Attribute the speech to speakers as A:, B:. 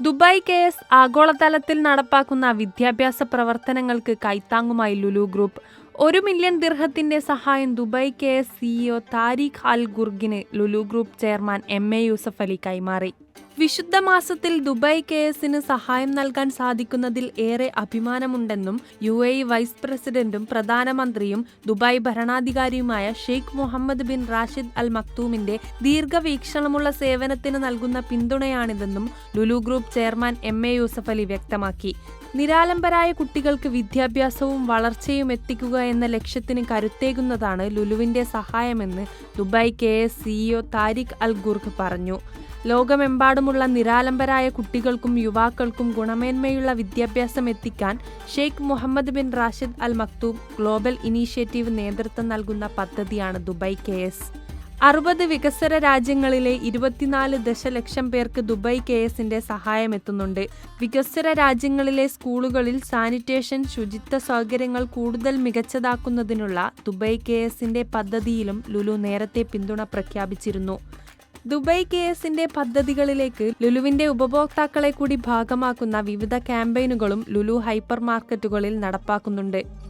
A: Dubai K S ആഗോളതലത്തിൽ നടപ്പാക്കുന്ന വിദ്യാഭ്യാസ പ്രവർത്തനങ്ങൾക്ക് കൈത്താങ്ങുമായി ലുലു ഗ്രൂപ്പ് ഒരു മില്യൺ ദിർഹത്തിന്റെ സഹായം Dubai Cares CEO Tariq Al ഗുർഗിന് Lulu group chairman M A Yusuff Ali കൈമാറി. വിശുദ്ധ മാസത്തിൽ ദുബായ് കെ എസിന് സഹായം നൽകാൻ സാധിക്കുന്നതിൽ ഏറെ അഭിമാനമുണ്ടെന്നും യു എ വൈസ് പ്രസിഡന്റും പ്രധാനമന്ത്രിയും Dubai ഭരണാധികാരിയുമായ Sheikh Mohammed bin Rashid Al മക്തൂമിന്റെ ദീർഘവീക്ഷണമുള്ള സേവനത്തിന് നൽകുന്ന പിന്തുണയാണിതെന്നും Lulu group chairman M A Yusuff Ali വ്യക്തമാക്കി. നിരാലംബരായ കുട്ടികൾക്ക് വിദ്യാഭ്യാസവും വളർച്ചയും എത്തിക്കുക എന്ന ലക്ഷ്യത്തിന് കരുത്തേകുന്നതാണ് ലുലുവിന്റെ സഹായമെന്ന് Dubai Cares CEO Tariq Al Gurg പറഞ്ഞു. ലോകമെമ്പാടുമുള്ള നിരാലംബരായ കുട്ടികൾക്കും യുവാക്കൾക്കും ഗുണമേന്മയുള്ള വിദ്യാഭ്യാസം എത്തിക്കാൻ Sheikh Mohammed bin Rashid Al Maktoum global initiative നേതൃത്വം നൽകുന്ന പദ്ധതിയാണ് ദുബായ് കെ എസ്. അറുപത് വികസ്വര രാജ്യങ്ങളിലെ ഇരുപത്തിനാല് ദശലക്ഷം പേർക്ക് ദുബായ് കെ എസിന്റെ സഹായം എത്തുന്നുണ്ട് വികസ്വര രാജ്യങ്ങളിലെ സ്കൂളുകളിൽ സാനിറ്റേഷൻ ശുചിത്വ സൗകര്യങ്ങൾ കൂടുതൽ മികച്ചതാക്കുന്നതിനുള്ള ദുബായ് കെ എസിന്റെ പദ്ധതിയിലും ലുലു നേരത്തെ പിന്തുണ പ്രഖ്യാപിച്ചിരുന്നു. ദുബായ് കെ എസിന്റെ പദ്ധതികളിലേക്ക് ലുലുവിന്റെ ഉപഭോക്താക്കളെ കൂടി ഭാഗമാക്കുന്ന വിവിധ ക്യാമ്പയിനുകളും ലുലു ഹൈപ്പർ മാർക്കറ്റുകളിൽ നടപ്പാക്കുന്നുണ്ട്.